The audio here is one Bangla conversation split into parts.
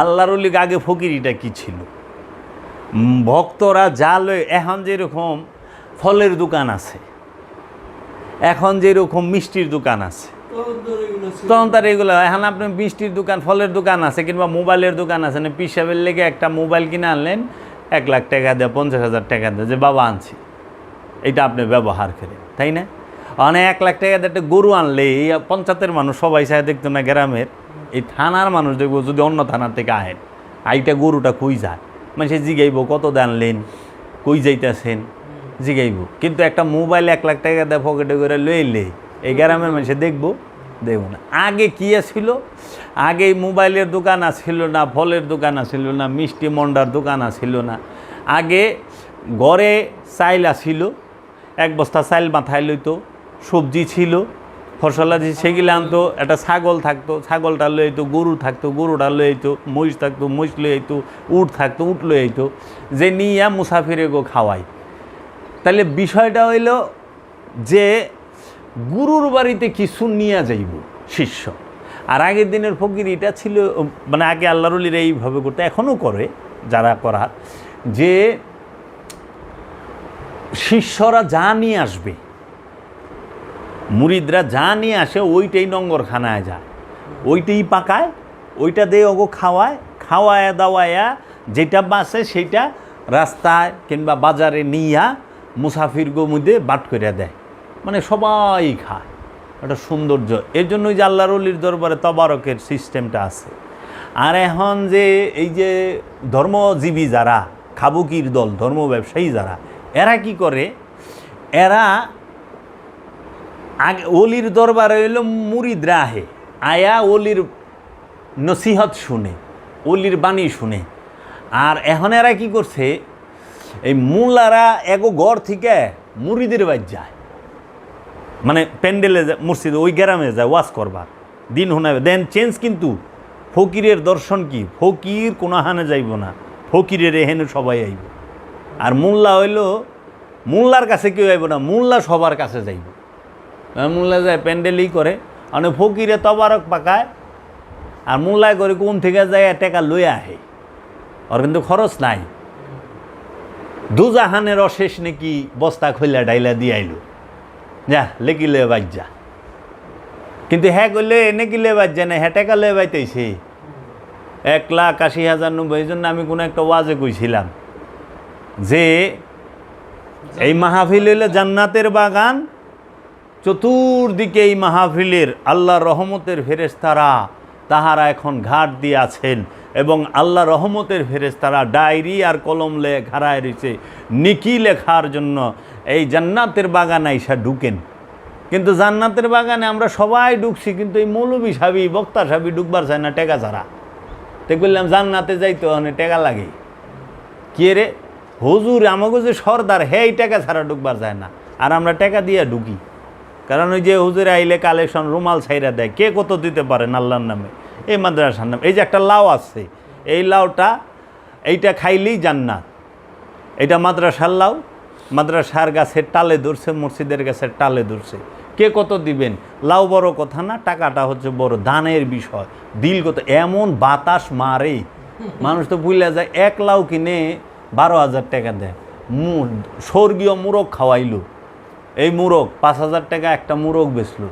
আল্লাহর অলিগ আগে ফকিরিটা কি ছিল? ভক্তরা যা লয় এখন যেরকম ফলের দোকান আছে, এখন যেরকম মিষ্টির দোকান আছে, তখন তার এগুলো, এখন আপনি মিষ্টির দোকান, ফলের দোকান আছে কিংবা মোবাইলের দোকান আছে না পিসাবের লেগে একটা মোবাইল কিনে আনলেন, এক লাখ টাকা দেয়, পঞ্চাশ হাজার টাকা দেয়, যে বাবা আনছি, এটা আপনি ব্যবহার করেন, তাই না? অনেক এক লাখ টাকা দিয়ে একটা গরু আনলে, এই পঞ্চায়েতের মানুষ সবাই চায় দেখতো না গ্রামের এই থানার মানুষ দেখব যদি অন্য থানার থেকে আহেন আইটা গরুটা কই যায়? মানে সে জিগাইব, কত দানলেন কই যাইতেছেন? জিগাইব। কিন্তু একটা মোবাইল এক লাখ টাকা দেয় পকেটে করে লইলে এই গ্রামের মানুষে দেখব? দেখব না। আগে কি ছিল আগে মোবাইলের দোকান ছিল না, ফলের দোকান ছিল না, মিষ্টি মন্ডার দোকান ছিল না। আগে ঘরে চাইল ছিল এক বস্তা চাইল মাথায় লইতো, সবজি ছিল ফসলাদি সেগুলো আনতো, একটা ছাগল থাকতো, ছাগলটা লই আইতো, গরু থাকতো, গরুটা লই আইতো, মহিষ থাকতো, মহিষ লই আইতো, উট থাকতো, উট লই আইতো, যে নিয়া মুসাফিরে গো খাওয়াই তাহলে বিষয়টা হইল যে গুরুর বাড়িতে কিছু নিয়ে যাইব শিষ্য। আর আগের দিনের ফকির এটা ছিল মানে আগে আল্লাহরুলিরা এইভাবে করতে এখনও করে যারা করার, যে শিষ্যরা যা নিয়ে আসবে মুরিদরা যা নিয়ে আসে ওইটাই নঙ্গরখানায় যায়। ওইটাই পাকায়, ওইটা দিয়ে ওগো খাওয়ায়, খাওয়ায়া দাওয়ায়া যেটা বাসে সেটা রাস্তায় কিংবা বাজারে নিয়া মুসাফির মধ্যে বাট করে দেয়। মানে সবাই খায়। একটা সৌন্দর্য। এর জন্যই যে আল্লাহর অলির দরবারে তবারকের সিস্টেমটা আছে। আর এখন যে এই যে ধর্মজীবী যারা, খাবুকির দল, ধর্ম ব্যবসায়ী যারা, এরা কি করে? এরা আগে অলির দরবারে এলো মুরিদরা আহে আয়া অলির নসিহত শুনে, অলির বাণী শুনে। আর এখন এরা কি করছে, এই মুলারা এগো গড় থেকে মুরিদের বাদ যায়। মানে প্যান্ডেলে যায়, মসজিদে, ওই গ্রামে যায় ওয়াশ করবার। দিন শোনাবে দেন চেঞ্জ কিন্তু, ফকিরের দর্শন কি? ফকির কোনো হানে যাইব না, ফকিরের এহেনে সবাই আইব। আর মোল্লা হইল, মোল্লার কাছে কেউ আইব না, মোল্লা সবার কাছে যাইব। মোল্লা যায় প্যান্ডেলই করে মানে ফকিরে তবারক পাকায়, আর মোল্লায় করে কোন থেকে যায় টাকা লই আহে। ওর কিন্তু খরচ নাই। দুজাহানের অশেষ নাকি বস্তা খৈলা ডাইলা দিয়ে আইলো। যা লেকিলে বাজ্যা কিন্তু হ্যাঁ করলে এনে কিলে বাজ্যা না হ্যাঁ টাকা লয়ে বাইতেছে। এক লাখ আশি হাজার নব্বই জন্য আমি কোনো একটা ওয়াজে কইছিলাম যে, এই মাহফিল হইলে জান্নাতের বাগান চতুর্দিকে এই মাহফিলের আল্লাহ রহমতের ফেরেস্তারা তাহারা এখন ঘাট দিয়ে আছেন এবং আল্লাহ রহমতের ফেরেস্তারা ডায়েরি আর কলম লে খাড়ায় রয়েছে। নিকি লেখার জন্য এই জান্নাতের বাগানে আইসা ঢুকেন। কিন্তু জান্নাতের বাগানে আমরা সবাই ঢুকছি, কিন্তু এই মৌলবী সাবি, বক্তা সাবি ঢুকবার চায় না টেকা ছাড়া। তো বললাম জান্নাতে যাইতে অনেক টেকা লাগে? কে রে? হুজুর আমাকে যে সর্দার হে এই টাকা ছাড়া ঢুকবার যায় না। আর আমরা টাকা দিয়ে ঢুকি। কারণ ওই যে হুজুর আইলে কালেকশন রুমাল ছাইরা দেয়। কে কত দিতে পারেন আল্লাহর নামে? এই মাদ্রাসার নামে। এই যে একটা লাউ আছে, এই লাউটা এইটা খাইলেই জান্নাত। এটা মাদ্রাসার লাউ মাদ্রাসার গাছের টালে ধরছে, মসজিদের গাছের টালে ধরছে। কে কত দিবেন? লাউ বড় কথা না, টাকাটা হচ্ছে বড় দানের বিষয়। দিল কত এমন বাতাস মারে। মানুষ তো ভুলে যায়, এক লাউ কিনে বারো হাজার টাকা দেয়। স্বর্গীয় মুরগ খাওয়াইলো। এই মুরগ পাঁচ হাজার টাকা একটা মুরগ বেচলো।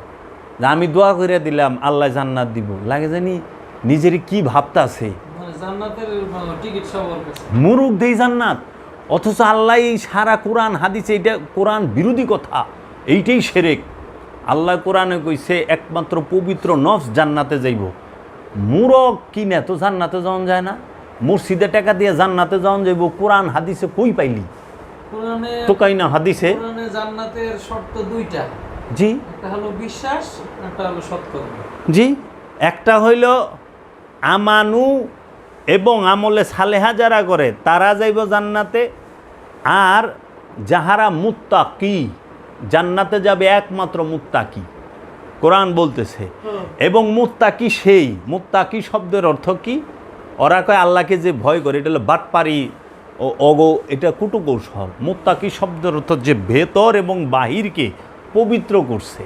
যে আমি দোয়া করে দিলাম আল্লাহ জান্নাত দিব। লাগে জানি নিজের কি ভাবতা আছে। কাছে। মুরুখ দেই জান্নাত। অথচ আল্লাহ এই সারা কোরআন হাদিসে এটা কোরআন বিরোধী কথা। এইটাই সেরেক। আল্লাহ কোরআনে কইছে একমাত্র পবিত্র নফস জান্নাতে যাইব। মুরগ কিনে তো জান্নাতে যাওয়া যায় না। মসজিদে টাকা দিয়ে জান্নাতে যাওয়া যাইব। কোরআন হাদিসে কই পাইলি? কোরআনে তো কাই না হাদিসে কোরআনে জান্নাতের শর্ত দুইটা। জি। একটা হলো বিশ্বাস একটা হলো সৎকর্ম। জি। একটা হইল আমানু এবং আমলে সালেহা যারা করে তারা যাইব জান্নাতে। আর যাহারা মুত্তাকি জান্নাতে যাবে একমাত্র মুত্তাকি। কোরআন বলতেছে। এবং মুত্তাকি সেই। মুত্তাকি শব্দের অর্থ কি? ওরা কয় আল্লাহকে যে ভয় করে এটা হলো বাটপারি অগো এটা কুটুকৌশল। মুত্তাকি শব্দের অর্থ যে ভেতর এবং বাহিরকে পবিত্র করছে।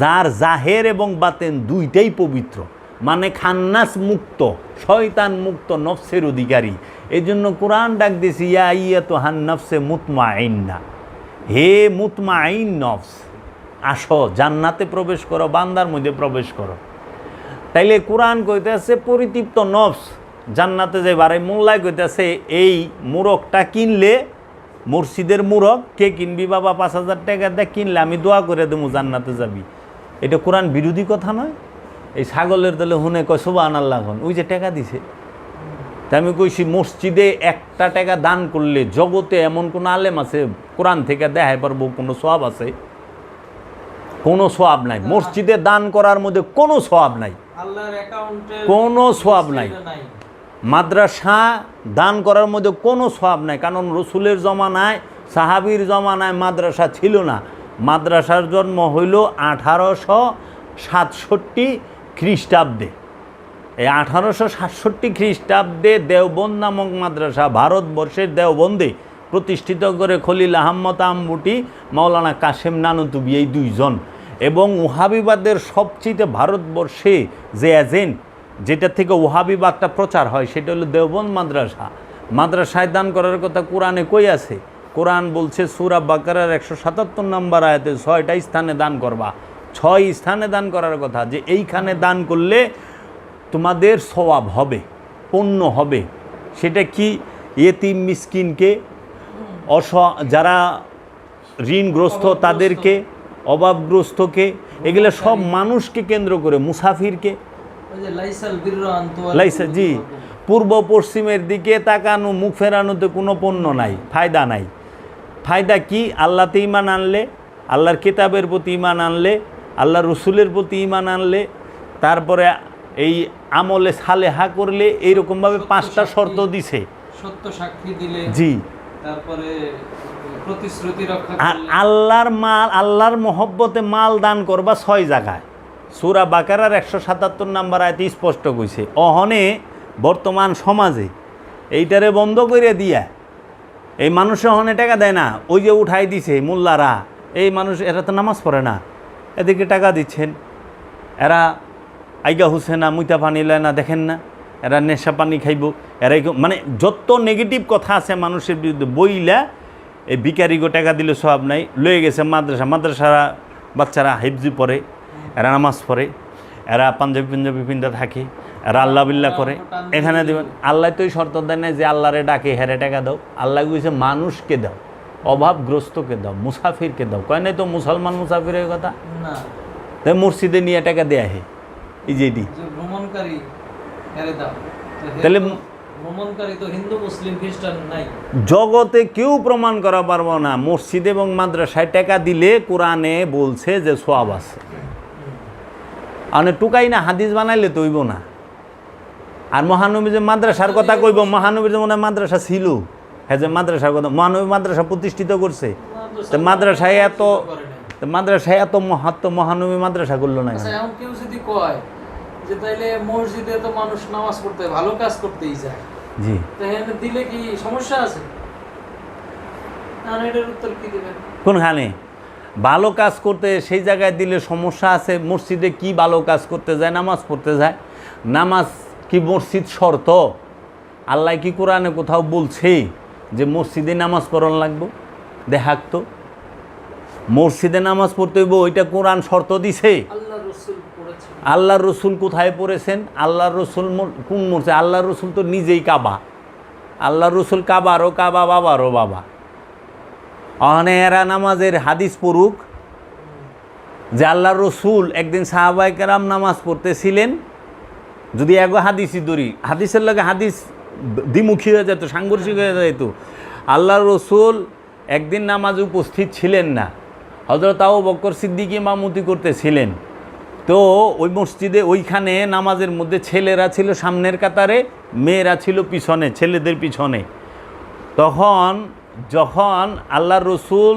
যার জাহের এবং বাতেন দুইটাই পবিত্র। মানে খান্নাস মুক্ত শয়তান মুক্ত নফসের অধিকারী। এই জন্য কোরআন ডাক দিয়েছি ইয়া ইয়া তো হান নফসে মুতমা আইন না হে মুতমা আইন নফস আসো জান্নাতে প্রবেশ করো বান্দার মধ্যে প্রবেশ করো। তাইলে কোরআন কইতে কইতেছে পরিতৃপ্ত নফস জান্নাতে যে বারে মোল্লায় কইতেছে এই মুরগটা কিনলে মসজিদের মুরগ কে কিনবি বাবা পাঁচ হাজার টাকা দিয়ে কিনলে আমি দোয়া করে দেবো জান্নাতে যাবি। এটা কোরআন বিরোধী কথা নয়? এই ছাগলের দলে হুনে কয় সোবা আনাল্লাহ হন ওই যে টাকা দিছে। তা আমি কইছি মসজিদে একটা টাকা দান করলে জগতে এমন কোনো আলেম আছে? কোরআন থেকে দেখায় পারব কোনো সব আছে? কোনো সোয়াব নাই। মসজিদে দান করার মধ্যে কোনো সোয়াব নাই। কোনো সোয়াব নাই। মাদ্রাসা দান করার মধ্যে কোনো সোয়াব নাই। কারণ রসুলের জমানায়, সাহাবির জমানায় মাদ্রাসা ছিল না। মাদ্রাসার জন্ম হইল আঠারোশো সাতষট্টি খ্রিস্টাব্দে। এই আঠারোশো সাতষট্টি খ্রিস্টাব্দে দেওবন্দ নামক মাদ্রাসা ভারতবর্ষের দেওবন্দে প্রতিষ্ঠিত করে খলিল আহম্মদ আম্বুটি মৌলানা কাশেম নানুতুবি এই দুইজন। এবং ওহাবিবাদের সবচেয়ে ভারতবর্ষে যে এজেন্ট যেটা থেকে ওহাবিবাদটা প্রচার হয় সেটা হলো দেওবন্দ মাদ্রাসা। মাদ্রাসায় দান করার কথা কোরআনে কই আছে? কোরআন বলছে সুরা বাকারার একশো সাতাত্তর নম্বর আয়াতে ছয়টা স্থানে দান করবা। ছয় স্থানে দান করার কথা যে এইখানে দান করলে তোমাদের সওয়াব হবে পণ্য হবে। সেটা কি? এতিম মিসকিনকে অস যারা ঋণগ্রস্ত তাদেরকে অভাবগ্রস্তকে এগুলো সব মানুষকে কেন্দ্র করে মুসাফিরকে। লাইসা জি। পূর্ব পশ্চিমের দিকে তাকানো মুখ ফেরানোতে কোনো পণ্য নাই ফায়দা নাই। ফায়দা কি? আল্লাহতে ইমান আনলে আল্লাহর কিতাবের প্রতি ইমান আনলে আল্লাহ রসুলের প্রতি ইমান আনলে তারপরে এই আমলে সালেহা করলে এইরকমভাবে পাঁচটা শর্ত দিছে। সত্য সাক্ষী দিলে জি। তারপরে প্রতিশ্রুতি রক্ষা আর আল্লাহর মাল আল্লাহর মহব্বতে মাল দান করবা ছয় জায়গায়। সুরা বাকারার একশো সাতাত্তর নাম্বার আয়তে স্পষ্ট কইছে, অহনে বর্তমান সমাজে এইটারে বন্ধ করে দিয়া, এই মানুষ অহনে টাকা দেয় না, ওই যে উঠাই দিছে মোল্লারা, এই মানুষ, এরা তো নামাজ পড়ে না এদিকে টাকা দিচ্ছেন, এরা আইগা হুসে না মুইতা পানি লয় না, দেখেন না, এরা নেশা পানি খাইব, এরা মানে যত নেগেটিভ কথা আছে মানুষের বিরুদ্ধে, বইলা এই ভিকারিগো টাকা দিলে সব নাই, লয়ে গেছে মাদ্রাসা, মাদ্রাসারা বাচ্চারা হেফজি পড়ে এরা নামাজ পড়ে এরা পাঞ্জাবি পাঞ্জাবি পিন্দা থাকে এরা আল্লাহ বিল্লাহ করে। এখানে দেবেন আল্লাহ তো শর্ত দেয় না যে আল্লাহরে ডাকে হেরে টাকা দাও। আল্লাহ কইছে মানুষকে দাও অভাবগ্রস্তকে দাও মুসাফিরকে দাও। কয় নাই তো মুসলমান মুসাফিরের কথা? তাই মসজিদে নিয়ে টাকা দেয়া হে এই যে এটি। তাহলে- জগতে কেউ প্রমাণ করা পারব না। মসজিদ এবং মাদ্রাসায় টাকা দিলে কোরআনে বলছে যে সোয়াব আছে। মানে টুকাই না হাদিস বানাইলে তো হইব না। আর মহানবী যে মাদ্রাসার কথা কইব মহানবীর যে মনে মাদ্রাসা ছিল হ্যাঁ যে মাদ্রাসার কথা মহানবী মাদ্রাসা প্রতিষ্ঠিত করছে। তো মাদ্রাসায় এত তো মাদ্রাসায় এত মহাত্ম মহানবী মাদ্রাসা করল না আচ্ছা এখন কেউ যদি কয় যে তাইলে মসজিদে তো মানুষ নামাজ পড়তে ভালো কাজ করতেই যায়। জি। তো এখানে দিলে কি সমস্যা আছে? না না, এটার উত্তর কি দেবেন? কোনখানে? ভালো কাজ করতে সেই জায়গায় দিলে সমস্যা আছে মসজিদে কি ভালো কাজ করতে যায় নামাজ পড়তে যায়। নামাজ কি মসজিদ শর্ত? আল্লাহ কি কোরআনে কোথাও বলছে যে মসজিদে নামাজ পড়ন লাগবো? দেখাক তো মসজিদে নামাজ পড়তে হইব ওইটা কোরআন শর্ত দিছে। আল্লাহ রসুল কোথায় পড়েছেন? আল্লাহ রসুল কোন মরছে আল্লাহ রসুল তো নিজেই কাবা। আল্লাহ রসুল কাবারও কাবা বাবারও বাবা। অহনে এরা নামাজের হাদিস পড়ুক, যে আল্লাহ রসুল একদিন সাহাবাই কেরাম নামাজ পড়তেছিলেন, যদি এক হাদিসই ধরি, হাদিসের লগে হাদিস দ্বিমুখী হয়ে যেত, সাংঘর্ষিক হয়ে যেত আল্লাহ রসুল একদিন নামাজে উপস্থিত ছিলেন না হজরত আবু বক্কর সিদ্দিকি মামুতি করতেছিলেন। তো ওই মসজিদে ওইখানে নামাজের মধ্যে ছেলেরা ছিল সামনের কাতারে, মেয়েরা ছিল পিছনে, ছেলেদের পিছনে। তখন যখন আল্লাহ রসুল,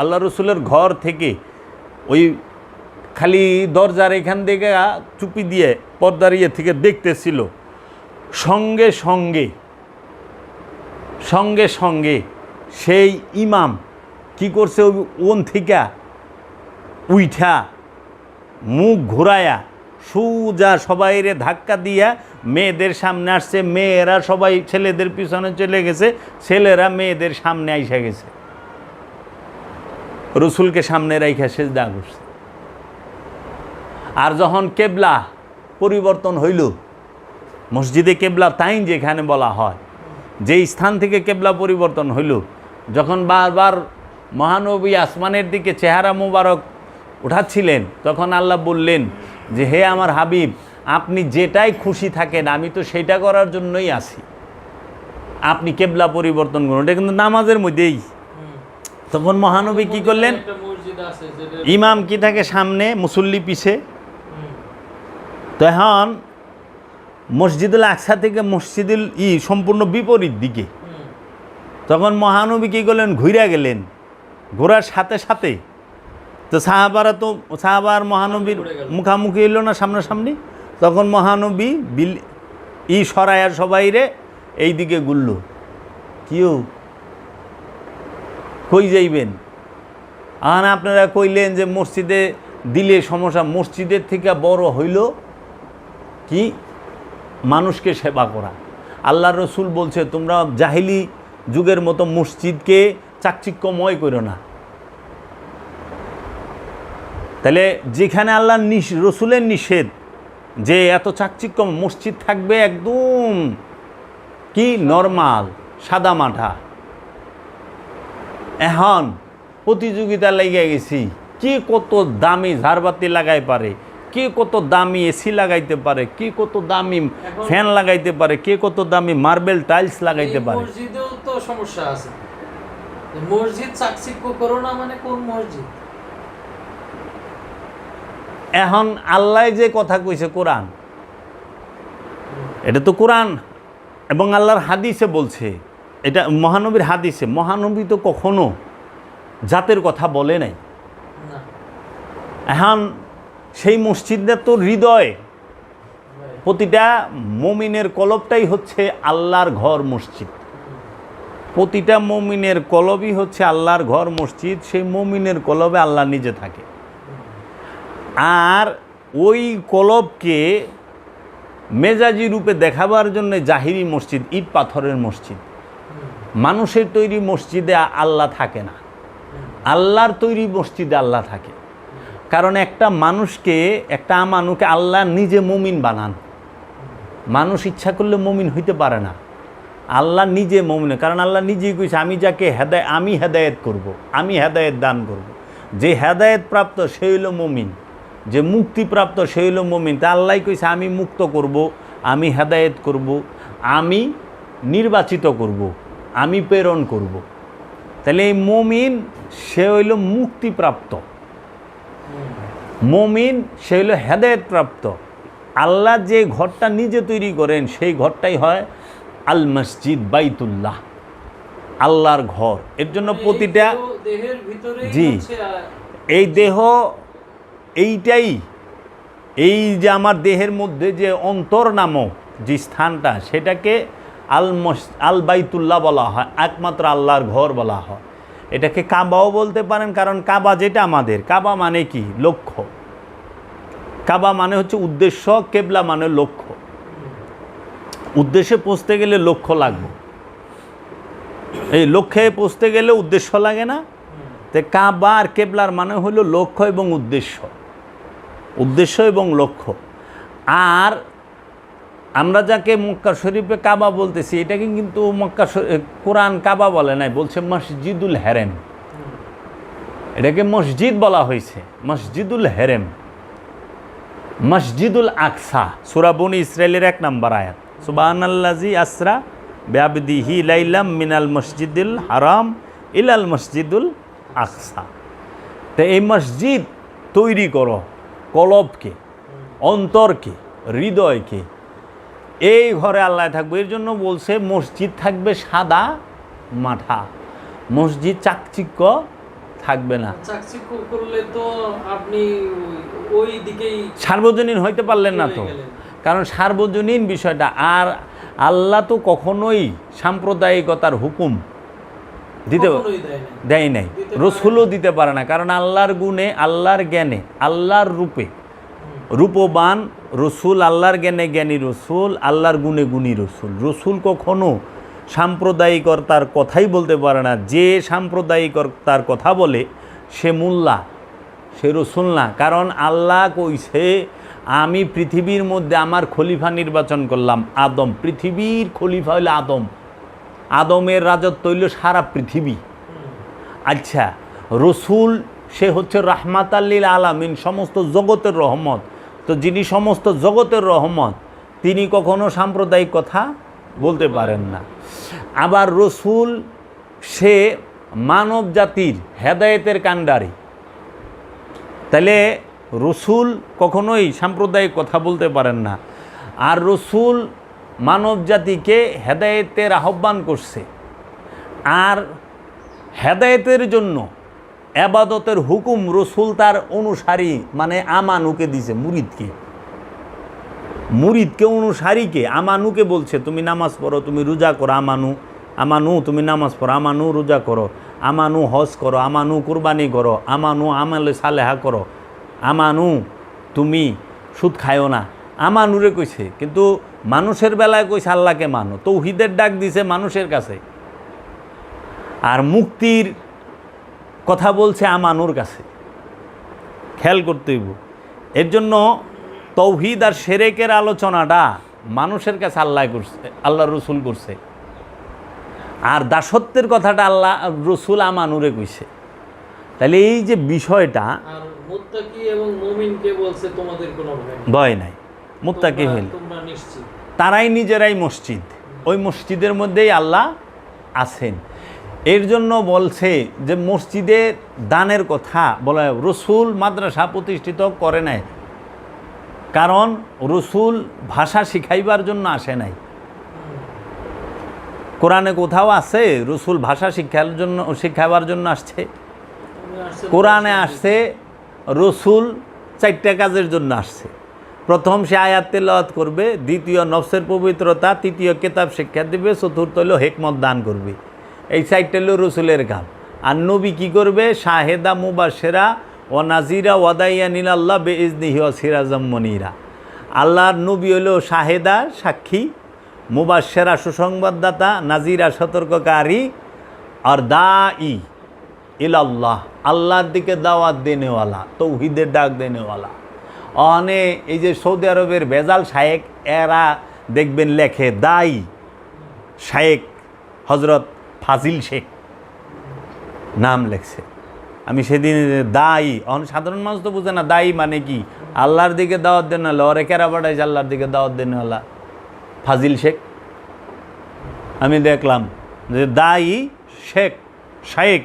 আল্লাহ রসুলের ঘর থেকে ওই খালি দরজার এখান থেকে চুপি দিয়ে পর্দার ইয়ে থেকে দেখতেছিল, সঙ্গে সঙ্গে সঙ্গে সঙ্গে সেই ইমাম কি করছে ওন থেকে উইঠা মুখ ঘুরায়া সুজা সবাইরে ধাক্কা দিয়া মেয়েদের সামনে আসছে, মেয়েরা সবাই ছেলেদের পিছনে চলে গেছে, ছেলেরা মেয়েদের সামনে আইসা গেছে। রসুলকে সামনে রাইখা সেজদা করছে। আর যখন কেবলা পরিবর্তন হইল, মসজিদে কেবলা তাই যেখানে বলা হয় যে স্থান থেকে কেবলা পরিবর্তন হইল, যখন বারবার মহানবী আসমানের দিকে চেহারা মুবারক উঠাচ্ছিলেন, তখন আল্লাহ বললেন যে, হে আমার হাবিব আপনি যেটাই খুশি থাকেন আমি তো সেটা করার জন্যই আছি। আপনি কেবলা পরিবর্তন করুন এটা কিন্তু নামাজের মধ্যেই। তখন মহানবী কি করলেন? ইমাম কি থাকে সামনে মুসল্লি পিছে? হুম, তখন মসজিদুল আকসা থেকে মসজিদুল ই সম্পূর্ণ বিপরীত দিকে। তখন মহানবী কী করলেন? ঘুরে গেলেন। ঘোরার সাথে সাথে তো সাহাবারা তো সাহাবার মহানবীর মুখামুখি এলো না সামনাসামনি? তখন মহানবী বিল ই সরাইয়ার সবাইরে এই দিকে গুলল কিও কই যাইবেন? আর আপনারা কইলেন যে, মসজিদে দিলে সমস্যা, মসজিদের থেকে বড় হইল কি? মানুষকে সেবা করা। আল্লাহ রসুল বলছে, তোমরা জাহিলি যুগের মতো মসজিদকে চাকচিক্যময় করো না। তাহলে যেখানে আল্লাহ রসুলের নিষেধ যে এত চাকচিক্য মসজিদ থাকবে একদম কি নর্মাল সাদা মাঠা। এখন প্রতিযোগিতা লেগে গেছি। কে কত দামি ঝাড়বাতি লাগাই পারে? কে কত দামি এসি লাগাইতে পারে? কে কত দামি ফ্যান লাগাইতে পারে? কে কত দামি মার্বেল টাইলস লাগাইতে পারে? মসজিদেও তো সমস্যা আছে। মসজিদ চাকচিক্য করো না মানে কোন মসজিদ? এখন আল্লাহ যে কথা কইছে কোরআন এটা তো কোরআন এবং আল্লাহর হাদিসে বলছে এটা মহানবীর হাদিসে মহানবী তো কখনো জাতের কথা বলে নাই। এখন সেই মসজিদটা তো হৃদয় প্রতিটা মমিনের কলবটাই হচ্ছে আল্লাহর ঘর মসজিদ। প্রতিটা মমিনের কলবই হচ্ছে আল্লাহর ঘর মসজিদ সেই মমিনের কলবে আল্লাহ নিজে থাকে। আর ওই কলবকে মেজাজি রূপে দেখাবার জন্য জাহিরি মসজিদ, ইট পাথরের মসজিদ। মানুষের তৈরি মসজিদে আল্লাহ থাকে না। আল্লাহর তৈরি মসজিদে আল্লাহ থাকে। কারণ একটা মানুষকে, একটা আমানুকে আল্লাহ নিজে মুমিন বানান। মানুষ ইচ্ছা করলে মুমিন হইতে পারে না। আল্লাহ নিজে মমিন, কারণ আল্লাহ নিজেই কইছে, আমি যাকে হেদায়, আমি হেদায়েত করব। আমি হেদায়েত দান করব। যে হেদায়েত প্রাপ্ত সে হইল মমিন। যে মুক্তিপ্রাপ্ত সে হইল মমিন তা আল্লাহ কইছে আমি মুক্ত করব। আমি হেদায়েত করব। আমি নির্বাচিত করব। আমি প্রেরণ করব। তাহলে এই মমিন সে হইল মুক্তিপ্রাপ্ত মমিন সে হইল হেদায়ত প্রাপ্ত আল্লাহ যে ঘরটা নিজে তৈরি করেন সেই ঘরটাই হয় আল মসজিদ বাইতুল্লাহ আল্লাহর ঘর এর জন্য প্রতিটা জি। এই দেহ এইটাই, এই যে আমার দেহের মধ্যে যে অন্তর নামক যে স্থানটা, সেটাকে আল মস, আল বাইতুল্লাহ বলা হয়, একমাত্র আল্লাহর ঘর বলা হয়। এটাকে কাবাও বলতে পারেন, কারণ কাবা যেটা আমাদের, কাবা মানে কি? লক্ষ্য। কাবা মানে হচ্ছে উদ্দেশ্য, কেবলা মানে লক্ষ্য। উদ্দেশ্যে পৌঁছতে গেলে লক্ষ্য লাগবে। এই লক্ষ্যে পৌঁছতে গেলে উদ্দেশ্য লাগে না? তে কাবা আর কেবলার মানে হলো লক্ষ্য এবং উদ্দেশ্য। উদ্দেশ্য এবং লক্ষ্য। আর আমরা যাকে মক্কা শরীফে কাবা বলতেছি, এটাকে কিন্তু মক্কা কোরআন কাবা বলে নাই, বলছে মসজিদুল হেরেম। এটাকে মসজিদ বলা হয়েছে, মসজিদুল হেরেম। মসজিদুল আকসা সুরাবনি ইসরায়েলের এক নম্বর আয়াত। সুবাহানাল্লাজি আসরা ব্যাবদিহি লাইলাম মিনাল মসজিদুল হারাম ইলাল মসজিদুল আকসা। তো এই মসজিদ তৈরি করো। কলবকে অন্তরকে হৃদয়কে। এই ঘরে আল্লাহ থাকবে। এর জন্য বলছে মসজিদ থাকবে সাদা মাঠা। মসজিদ চাকচিক্য থাকবে না। চাকচিক্য করলে তো আপনি ওই- দিকেই সার্বজনীন হইতে পারলেন না তো। কারণ সার্বজনীন বিষয়টা। আর আল্লাহ তো কখনোই সাম্প্রদায়িকতার হুকুম দিতে দেয়। নাই। রসুলও দিতে পারে না কারণ আল্লাহর গুণে আল্লাহর জ্ঞানে আল্লাহর রূপে। রূপবান রসুল আল্লাহর জ্ঞানে জ্ঞানী রসুল আল্লাহর গুণে গুণী রসুল। রসুল কখনো সাম্প্রদায়িকতার কথাই বলতে পারে না। যে সাম্প্রদায়িকতার কথা বলে সে মোল্লা সে রসুল না। কারণ আল্লাহ কইছে আমি পৃথিবীর মধ্যে আমার খলিফা নির্বাচন করলাম আদম। পৃথিবীর খলিফা হইল আদম। আদমের রাজত্ব হইল সারা পৃথিবী। আচ্ছা রসুল, সে হচ্ছে রাহমাত আল্লিল আলামিন, সমস্ত জগতের রহমত। তো যিনি সমস্ত জগতের রহমত, তিনি কখনো সাম্প্রদায়িক কথা বলতে পারেন না। আবার রসুল, সে মানব জাতির হেদায়েতের কাণ্ডারি। তাহলে রসুল কখনোই সাম্প্রদায়িক কথা বলতে পারেন না। আর রসুল মানব জাতিকে হেদায়েতের আহ্বান করছে। আর হেদায়েতের জন্য আবাদতের হুকুম রসুল তার অনুসারী মানে আমানুকে দিছে, মুরিদকে। মুরিদকে, অনুসারীকে, আমানুকে বলছে, তুমি নামাজ পড়ো, তুমি রোজা করো, আমানু আমানু, তুমি নামাজ পড়ো, আমানু রোজা করো, আমানু হজ করো, আমানু কুরবানি করো, আমানু আমালে সালেহা করো, আমানু তুমি সুদ খায়ও না। আমানুরে কইছে, কিন্তু মানুষের বেলায় কইছে আল্লাহকে মানো। তৌহিদের ডাক দিছে মানুষের কাছে। আর মুক্তির কথা বলছে আমানুর কাছে। খেয়াল করতে হইব। এর জন্য তৌহিদ আর সেরেকের আলোচনাটা মানুষের কাছে আল্লাহ করছে আল্লাহ রসুল করছে। আর দাসত্বের কথাটা আল্লাহ রসুল আমানুরে কইছে। তাহলে এই যে বিষয়টা ভয় নেই। ভয় মুত্তাকি তোমরা- হইল। তোমরা নিশ্চিত। তারাই নিজেরাই মসজিদ। ওই মসজিদের মধ্যেই আল্লাহ আছেন। এর জন্য বলছে যে মসজিদে দানের কথা বলা রসুল মাদ্রাসা প্রতিষ্ঠিত করে নাই। কারণ রসুল ভাষা শিখাইবার জন্য আসে নাই। কোরআনে কোথাও আছে রসুল ভাষা শিক্ষার জন্য শিখাবার জন্য আসছে? কোরআনে আসছে রসুল চারটা কাজের জন্য আসছে। প্রথম সে আয়াত তেলাওয়াত করবে, দ্বিতীয় নফসের পবিত্রতা, তৃতীয় কেতাব শিক্ষা দিবে, চতুর্থ হলো হেকমত দান করবে। এই চারটা হলো রসুলের কাম আর নবী কী করবে? শাহেদা মুবাসেরা ও নাজিরা ওয়াদাইয়া নীলাল্লাহ বে ইজনিহি ও সিরাজম মনিরা। আল্লাহর নবী হলো শাহেদা, সাক্ষী, মুবাসেরা সুসংবাদদাতা, নাজিরা সতর্ককারী, আর দা ই ইলাল্লাহ, আল্লাহর দিকে দাওয়াত দেনেওয়ালা, তৌহিদের ডাক দেনেওয়ালা। অনে এই যে সৌদি আরবের বেজাল শায়েক, এরা দেখবেন লেখে, দাই শায়েক হজরত ফাজিল শেখ নাম লেখছে। আমি সেদিন দায়ী অন সাধারণ মানুষ তো বুঝে না দায়ী মানে কি? আল্লাহর দিকে দাওয়াত দেন না ওরে কেরা পাঠাইছে আল্লাহর দিকে দাওয়াত দেনেওয়ালা ফাজিল শেখ। আমি দেখলাম যে দায়ী শেখ, শায়েক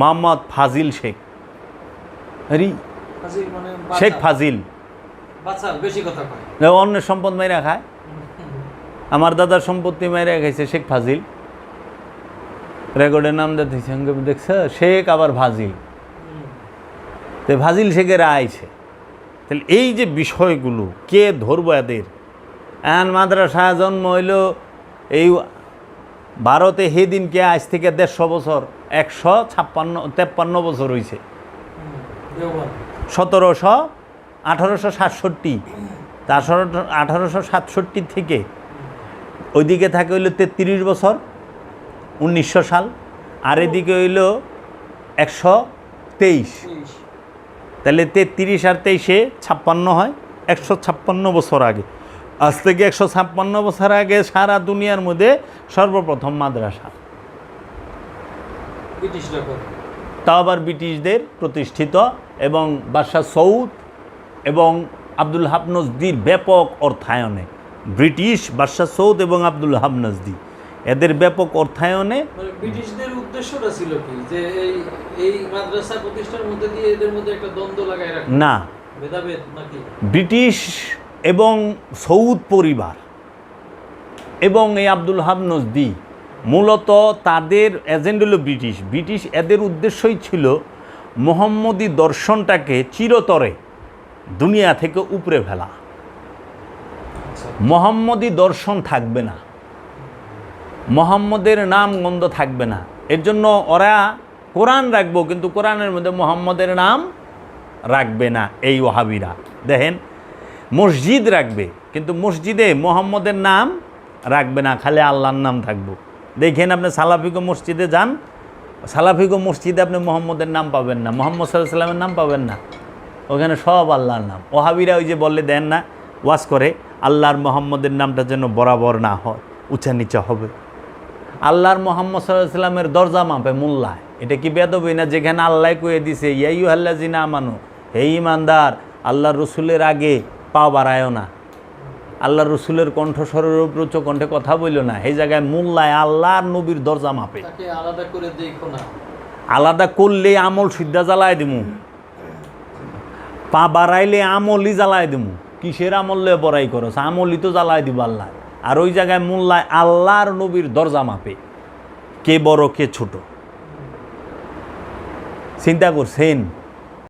মোহাম্মদ ফাজিল শেখ। আরে শেখ বাচাল। ফাজিল অন্যের সম্পদ মাইরা খায়। আমার দাদার সম্পত্তি মাইরা খাইছে শেখ ফাজিল। রেকর্ডের নাম দেখছে দেখছ? শেখ আবার হুম। তো ফাজিল শেখেরা আইছে। তাহলে এই যে বিষয়গুলো কে ধরবো এদের? এন মাদ্রাসা জন্ম হইল এই ভারতে সেদিনকে আজ থেকে দেড়শো বছর একশো ছাপ্পান্ন তেপ্পান্ন বছর হয়েছে। সতেরোশো আঠারোশো সাতষট্টি। তারশো আঠারোশো সাতষট্টি থেকে ওইদিকে থাকে হইল তেত্রিশ বছর উনিশশো সাল। আর এদিকে হইল একশো তেইশ। তাহলে তেত্রিশ আর তেইশে ছাপ্পান্ন হয় একশো ছাপ্পান্ন বছর আগে। আজ থেকে একশো ছাপ্পান্ন বছর আগে সারা দুনিয়ার মধ্যে সর্বপ্রথম মাদ্রাসা। তা আবার ব্রিটিশদের প্রতিষ্ঠিত এবং বাদশাহ সৌদ এবং আব্দুল হাফনজদির ব্যাপক অর্থায়নে ব্রিটিশ বাদশাহ সৌদ এবং আব্দুল হাফনজদি এদের ব্যাপক অর্থায়নে মানে ব্রিটিশদের উদ্দেশ্যটা ছিল কি? যে এই এই মাদ্রাসা প্রতিষ্ঠার মধ্যে দিয়ে এদের মধ্যে একটা দ্বন্দ্ব লাগায় রাখা। না। ভেদাভেদ নাকি? ব্রিটিশ এবং সৌদ পরিবার এবং এই আব্দুল হাব নজদি মূলত তাদের এজেন্ট হলো ব্রিটিশ। ব্রিটিশ এদের উদ্দেশ্যই ছিল মোহাম্মদী দর্শনটাকে চিরতরে দুনিয়া থেকে উপরে ফেলা। মোহাম্মদী দর্শন থাকবে না। মোহাম্মদের নাম গন্ধ থাকবে না। এর জন্য ওরা কোরআন রাখব, কিন্তু কোরআনের মধ্যে মোহাম্মদের নাম রাখবে না এই ওহাবিরা দেখেন, মসজিদ রাখবে, কিন্তু মসজিদে মোহাম্মদের নাম রাখবে না, খালি আল্লাহর নাম থাকব। দেখেন আপনি সালাফিগো মসজিদে যান সালাফিগো মসজিদে আপনি মোহাম্মদের নাম পাবেন না, মোহাম্মদ সাল্লাহ সাল্লামের নাম পাবেন না। ওখানে সব আল্লাহর নাম। ওহাবিরা ওই যে বললে দেন না, ওয়াজ করে, আল্লাহর মোহাম্মদের নামটা যেন বরাবর না হয়, উঁচা নিচা হবে। আল্লাহর মোহাম্মদ সাল্লামের দরজা মাপে মোল্লায়। এটা কি বেদবই না যেখানে আল্লাহ কয়ে দিছে ইয়াইউ আল্লাহ জিনা আমানো, হে ইমানদার আল্লাহ রসুলের আগে পা বাড়ায়ও না। আল্লাহ রসুলের কণ্ঠস্বরের উপর উচ্চ কণ্ঠে কথা বলল না। সেই জায়গায় মোল্লায় আল্লাহ আর নবীর দরজা মাপে। আলাদা করে দেখো না। আলাদা করলে আমল সিদ্ধা জ্বালায় দিমু। পা বাড়াইলে আমলই জ্বালায় দিমু। কিসের আমলে বড়াই করস? আমলই তো জ্বালায় দিব আল্লাহ। আর ওই জায়গায় মোল্লায় আল্লাহর নবীর দরজা মাপে। কে বড় কে ছোট। চিন্তা করছেন?